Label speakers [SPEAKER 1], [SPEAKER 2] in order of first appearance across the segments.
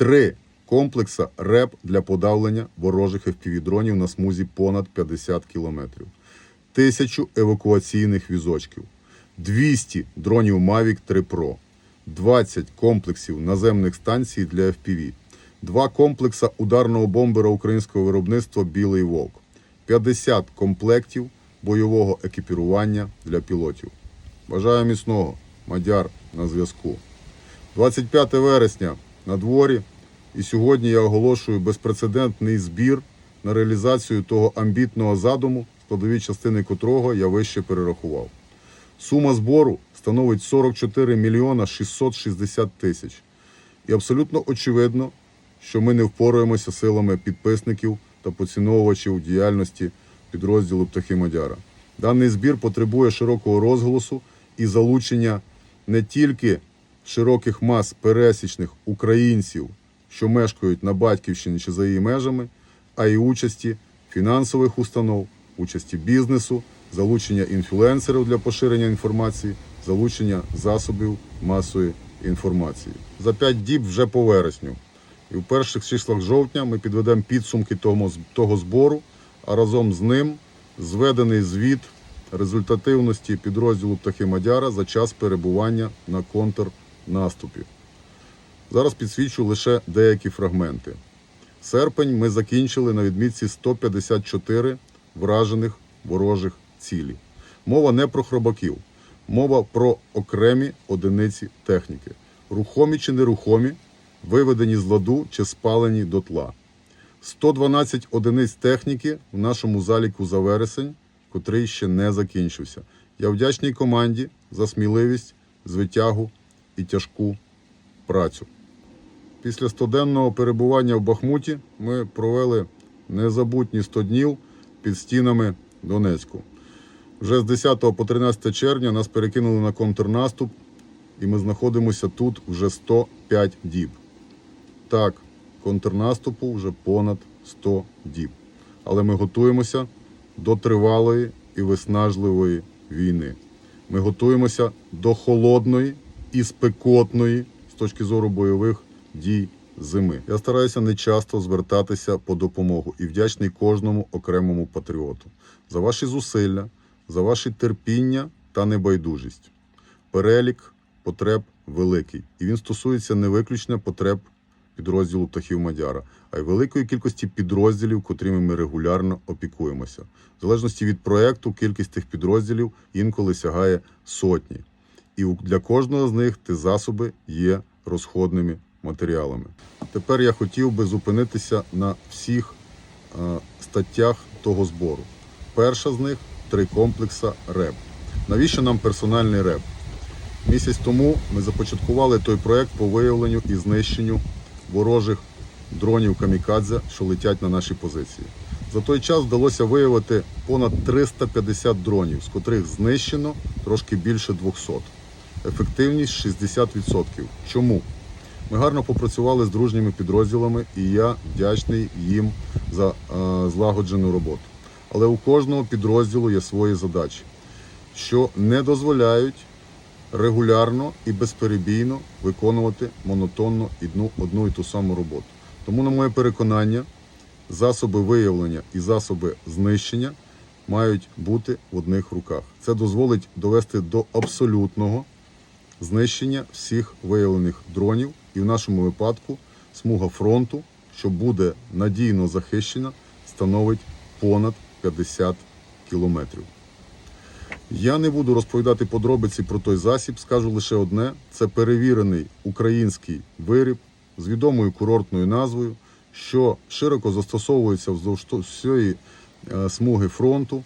[SPEAKER 1] три комплекса РЕП для подавлення ворожих FPV-дронів на смузі понад 50 кілометрів, тисячу евакуаційних візочків, 200 дронів Mavic 3 Pro, 20 комплексів наземних станцій для FPV, два комплекса ударного бомбера українського виробництва Білий Вовк, 50 комплектів бойового екіпірування для пілотів. Бажаю міцного, Мадяр на зв'язку. 25 вересня на дворі, і сьогодні я оголошую безпрецедентний збір на реалізацію того амбітного задуму, складові частини котрого я вище перерахував. Сума збору становить 44 мільйона 660 тисяч. І абсолютно очевидно, що ми не впораємося силами підписників та поціновувачів діяльності підрозділу Птахи Мадяра. Даний збір потребує широкого розголосу і залучення не тільки широких мас пересічних українців, що мешкають на батьківщині чи за її межами, а й участі фінансових установ, участі бізнесу, залучення інфлюенсерів для поширення інформації, залучення засобів масової інформації. За 5 діб вже по вересню. І в перших числах жовтня ми підведемо підсумки того, збору, а разом з ним зведений звіт результативності підрозділу Птахи Мадяра за час перебування на контрнаступі. Зараз підсвічу лише деякі фрагменти. Серпень ми закінчили на відмітці 154 вражених ворожих цілі. Мова не про хробаків, мова про окремі одиниці техніки, рухомі чи нерухомі, виведені з ладу чи спалені дотла. 112 одиниць техніки в нашому заліку за вересень, котрий ще не закінчився. Я вдячний команді за сміливість, звитягу і тяжку працю. Після 100-денного перебування в Бахмуті ми провели незабутні 100 днів під стінами Донецьку. Вже з 10 по 13 червня нас перекинули на контрнаступ, і ми знаходимося тут вже 105 діб. Так, контрнаступу вже понад 100 діб. Але ми готуємося до тривалої і виснажливої війни. Ми готуємося до холодної і спекотної з точки зору бойових дій зими. Я стараюся не часто звертатися по допомогу і вдячний кожному окремому патріоту за ваші зусилля, за ваше терпіння та небайдужість. Перелік потреб великий, і він стосується не виключно потреб підрозділу птахів Мадяра, а й великої кількості підрозділів, котрими ми регулярно опікуємося. В залежності від проекту, кількість тих підрозділів інколи сягає сотні. І для кожного з них ті засоби є розходними матеріалами. Тепер я хотів би зупинитися на всіх е, статтях того збору. Перша з них три комплекса РЕП. Навіщо нам персональний РЕП? Місяць тому ми започаткували той проект по виявленню і знищенню ворожих дронів камікадзе, що летять на наші позиції. За той час вдалося виявити понад 350 дронів, з котрих знищено трошки більше 200. Ефективність 60%. Чому? Ми гарно попрацювали з дружніми підрозділами, і я вдячний їм за е, злагоджену роботу. Але у кожного підрозділу є свої задачі, що не дозволяють регулярно і безперебійно виконувати монотонно одну, одну і ту саму роботу. Тому, на моє переконання, засоби виявлення і засоби знищення мають бути в одних руках. Це дозволить довести до абсолютного знищення всіх виявлених дронів, і в нашому випадку смуга фронту, що буде надійно захищена, становить понад 50 кілометрів. Я не буду розповідати подробиці про той засіб, скажу лише одне: це перевірений український виріб з відомою курортною назвою, що широко застосовується вздовж всієї е, смуги фронту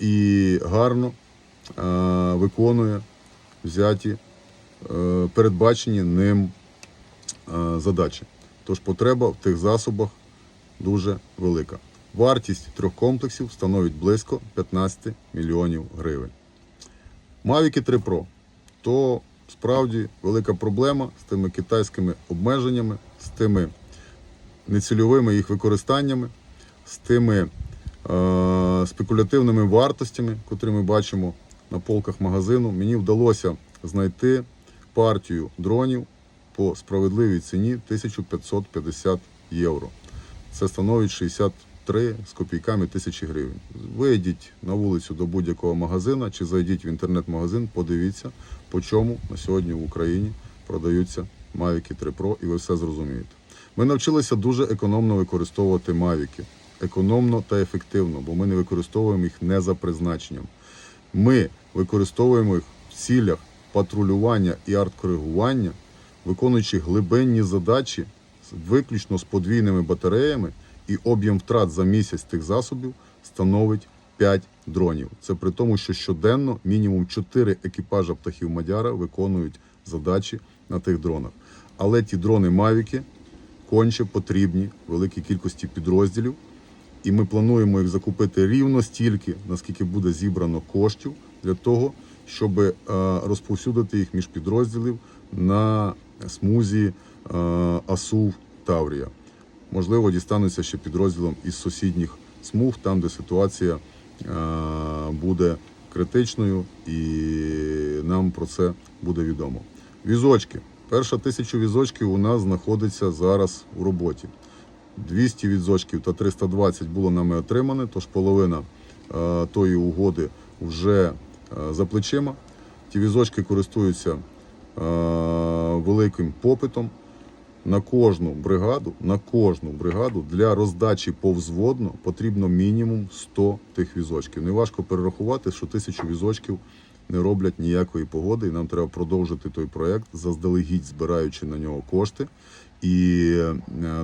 [SPEAKER 1] і гарно е, виконує взяті передбачені ним е, задачі. Тож потреба в тих засобах дуже велика. Вартість трьох комплексів становить близько 15 мільйонів гривень. Mavic 3 Pro то справді велика проблема з тими китайськими обмеженнями, з тими нецільовими їх використаннями, з тими е, спекулятивними вартостями, котрі ми бачимо на полках магазину. Мені вдалося знайти партію дронів по справедливій ціні 1550 євро. Це становить 63 з копійками тисячі гривень. Вийдіть на вулицю до будь-якого магазина чи зайдіть в інтернет-магазин, подивіться, по чому на сьогодні в Україні продаються Mavic 3 Pro, і ви все зрозумієте. Ми навчилися дуже економно використовувати Mavic. Економно та ефективно, бо ми не використовуємо їх не за призначенням. Ми використовуємо їх в цілях патрулювання і арт-коригування, виконуючи глибинні задачі виключно з подвійними батареями, і об'єм втрат за місяць тих засобів становить 5 дронів. Це при тому, що щоденно мінімум 4 екіпажа птахів Мадяра виконують задачі на тих дронах. Але ті дрони Мавіки конче потрібні великій кількості підрозділів, і ми плануємо їх закупити рівно стільки, наскільки буде зібрано коштів для того, щоб е, розповсюдити їх між підрозділів на смузі е, АСУВ Таврія. Можливо, дістануться ще підрозділом із сусідніх смуг, там, де ситуація е, буде критичною, і нам про це буде відомо. Візочки. Перша тисяча візочків у нас знаходиться зараз у роботі. 200 відзочків та 320 було нами отримане, тож половина е, тої угоди вже за плечима. Ті візочки користуються е, великим попитом на кожну бригаду, на кожну бригаду для роздачі повзводно потрібно мінімум 100 тих візочків. Неважко перерахувати, що тисячу візочків не роблять ніякої погоди, і нам треба продовжити той проект, заздалегідь збираючи на нього кошти і е,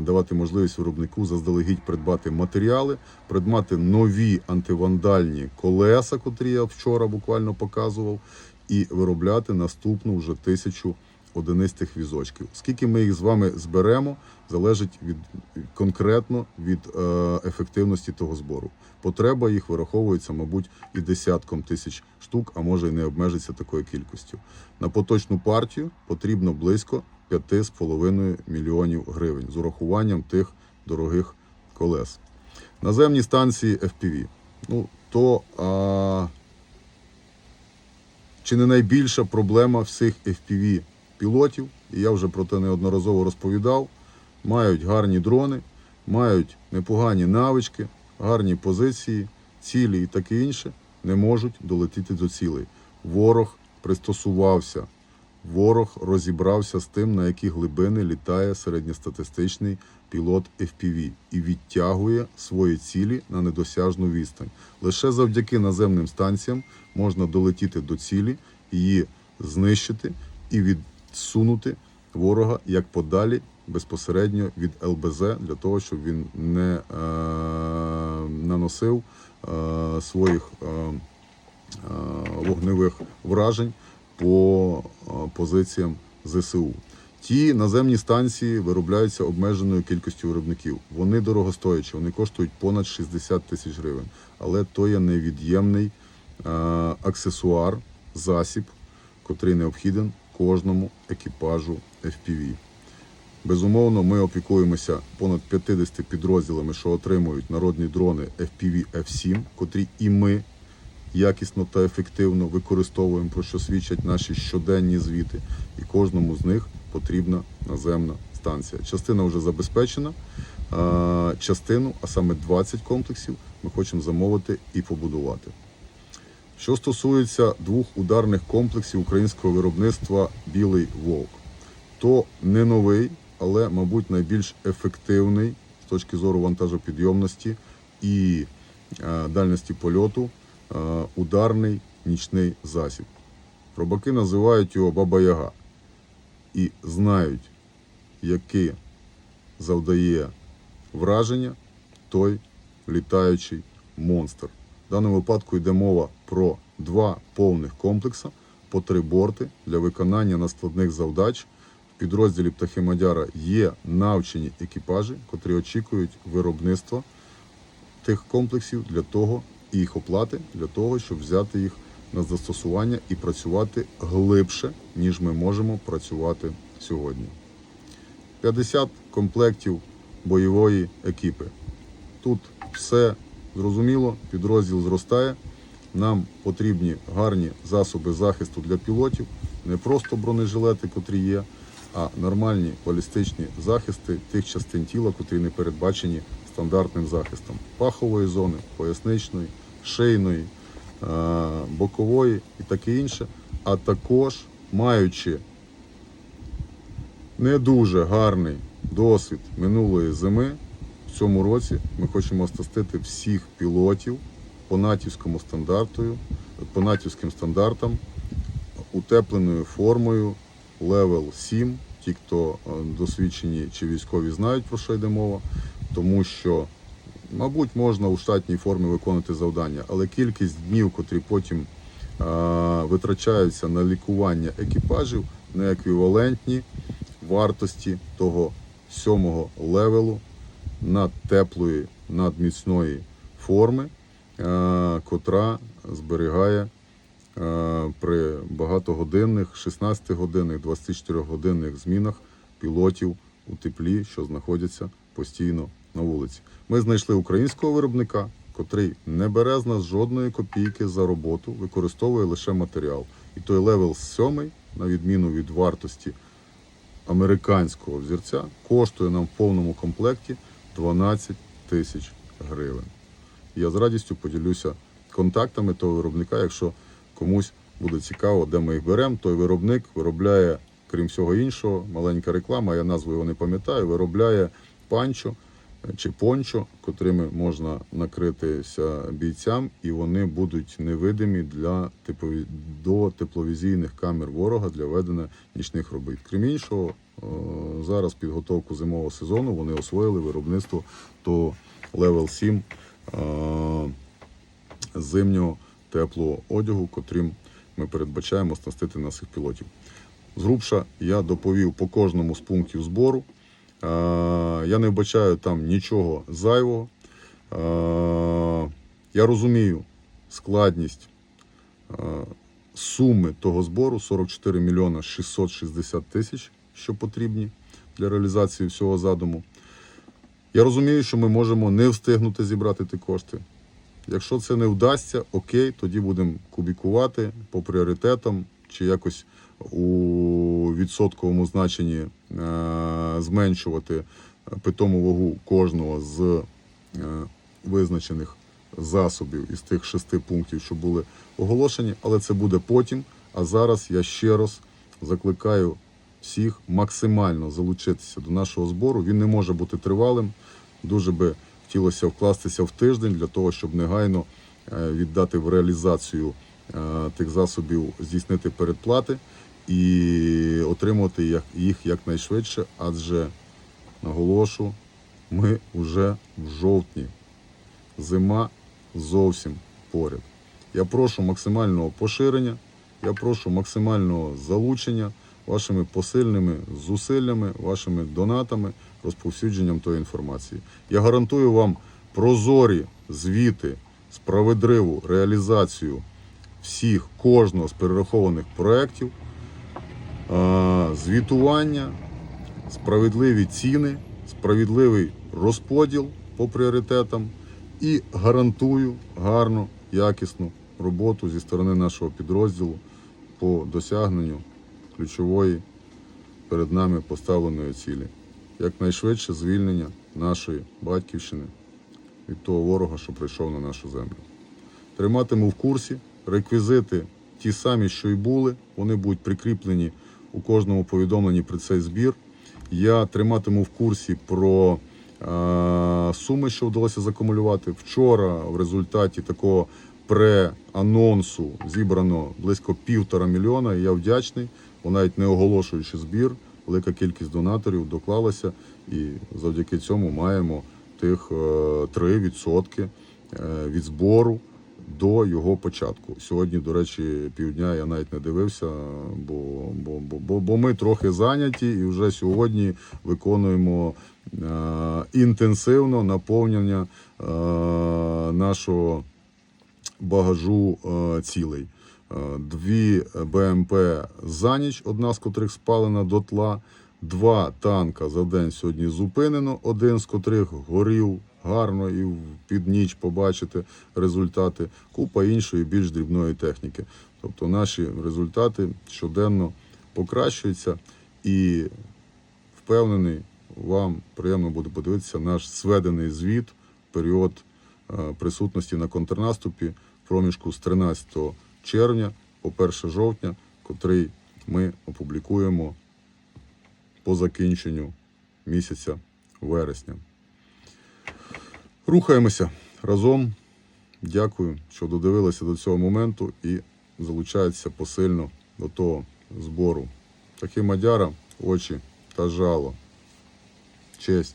[SPEAKER 1] давати можливість виробнику заздалегідь придбати матеріали, придбати нові антивандальні колеса, котрі я вчора буквально показував, і виробляти наступну вже тисячу одиниць візочків. Скільки ми їх з вами зберемо, залежить від конкретно від е, ефективності того збору. Потреба їх вираховується, мабуть, і десятком тисяч штук, а може і не обмежиться такою кількістю. На поточну партію потрібно близько 5,5 мільйонів гривень з урахуванням тих дорогих колес. Наземні станції FPV. Ну, то а, чи не найбільша проблема всіх FPV пілотів, і я вже про це неодноразово розповідав, мають гарні дрони, мають непогані навички, гарні позиції, цілі і таке інше, не можуть долетіти до цілей. Ворог пристосувався, ворог розібрався з тим, на які глибини літає середньостатистичний пілот FPV і відтягує свої цілі на недосяжну відстань. Лише завдяки наземним станціям можна долетіти до цілі, її знищити і відсунути ворога як подалі безпосередньо від ЛБЗ для того, щоб він не е, наносив е, своїх е, е, вогневих вражень по е, позиціям ЗСУ. Ті наземні станції виробляються обмеженою кількістю виробників. Вони дорогостоячі, вони коштують понад 60 тисяч гривень. Але то є невід'ємний е, аксесуар, засіб, котрий необхіден кожному екіпажу FPV. Безумовно, ми опікуємося понад 50 підрозділами, що отримують народні дрони FPV F7, котрі і ми якісно та ефективно використовуємо, про що свідчать наші щоденні звіти. І кожному з них потрібна наземна станція. Частина вже забезпечена, частину, а саме 20 комплексів, ми хочемо замовити і побудувати. Що стосується двох ударних комплексів українського виробництва Білий Вовк, то не новий, але, мабуть, найбільш ефективний з точки зору вантажопідйомності і е, дальності польоту ударний нічний засіб. Робаки називають його Баба Яга і знають, яке завдає враження той літаючий монстр. В даному випадку йде мова про два повних комплекси по три борти для виконання надскладних завдач. В підрозділі птахи Мадяра є навчені екіпажі, котрі очікують виробництва тих комплексів для того і їх оплати для того, щоб взяти їх на застосування і працювати глибше, ніж ми можемо працювати сьогодні. 50 комплектів бойової екіпи. Тут все зрозуміло, підрозділ зростає. Нам потрібні гарні засоби захисту для пілотів, не просто бронежилети, котрі є, а нормальні балістичні захисти тих частин тіла, котрі не передбачені стандартним захистом пахової зони, поясничної, шийної, е, бокової і таке інше, а також маючи не дуже гарний досвід минулої зими. В цьому році ми хочемо оснастити всіх пілотів по натівському стандарту, по натівським стандартам утепленою формою Level 7. Ті, хто е, досвідчені чи військові знають про що йде мова, тому що, мабуть, можна у штатній формі виконувати завдання, але кількість днів, котрі потім е, витрачаються на лікування екіпажів, не еквівалентні вартості того сьомого левелу надтеплої, надміцної форми, е, котра зберігає при багатогодинних, 16-годинних, 24-годинних змінах пілотів у теплі, що знаходяться постійно на вулиці. Ми знайшли українського виробника, котрий не бере з нас жодної копійки за роботу, використовує лише матеріал. І той левел 7, на відміну від вартості американського взірця, коштує нам в повному комплекті 12 тисяч гривень. Я з радістю поділюся контактами того виробника, якщо комусь буде цікаво, де ми їх беремо. Той виробник виробляє, крім всього іншого, маленька реклама, я назву його не пам'ятаю, виробляє панчо чи пончо, котрими можна накритися бійцям, і вони будуть невидимі для теплові- до тепловізійних камер ворога для ведення нічних робіт. Крім іншого, е, зараз підготовку зимового сезону вони освоїли виробництво того Level 7 е, зимнього теплого одягу, котрим ми передбачаємо оснастити наших пілотів. Згрубша я доповів по кожному з пунктів збору. Я не вбачаю там нічого зайвого. Я розумію складність суми того збору 44 мільйона 660 тисяч, що потрібні для реалізації всього задуму. Я розумію, що ми можемо не встигнути зібрати ті кошти. Якщо це не вдасться, окей, тоді будемо кубікувати по пріоритетам чи якось у відсотковому значенні зменшувати питому вагу кожного з е, визначених засобів із тих шести пунктів, що були оголошені, але це буде потім. А зараз я ще раз закликаю всіх максимально залучитися до нашого збору. Він не може бути тривалим. Дуже би хотілося вкластися в тиждень для того, щоб негайно е, віддати в реалізацію е, тих засобів, здійснити передплати і отримати їх якнайшвидше, адже наголошу, ми вже в жовтні. Зима зовсім поряд. Я прошу максимального поширення, я прошу максимального залучення вашими посильними зусиллями, вашими донатами, розповсюдженням тої інформації. Я гарантую вам прозорі звіти, справедливу реалізацію всіх кожного з перерахованих проєктів, звітування, справедливі ціни, справедливий розподіл по пріоритетам і гарантую гарну, якісну роботу зі сторони нашого підрозділу по досягненню ключової перед нами поставленої цілі. Якнайшвидше звільнення нашої батьківщини від того ворога, що прийшов на нашу землю. Триматиму в курсі реквізити ті самі, що й були. Вони будуть прикріплені у кожному повідомленні про цей збір. Я триматиму в курсі про е, суми, що вдалося закумулювати. Вчора в результаті такого пре-анонсу зібрано близько півтора мільйона. І я вдячний, бо навіть не оголошуючи збір, велика кількість донаторів доклалася, і завдяки цьому маємо тих е, 3% е, від збору до його початку. Сьогодні, до речі, півдня я навіть не дивився, бо, бо, бо, бо, ми трохи зайняті і вже сьогодні виконуємо е, інтенсивно наповнення е, нашого багажу е, цілей. Е, Дві БМП за ніч, одна з котрих спалена дотла, два танка за день сьогодні зупинено, один з котрих горів гарно і під ніч побачити результати, купа іншої більш дрібної техніки. Тобто наші результати щоденно покращуються. І впевнений, вам приємно буде подивитися наш сведений звіт період е, присутності на контрнаступі проміжку з 13 червня по 1 жовтня, котрий ми опублікуємо по закінченню місяця вересня. Рухаємося разом. Дякую, що додивилися до цього моменту і залучаються посильно до того збору. Такі мадяра, очі та жало. Честь.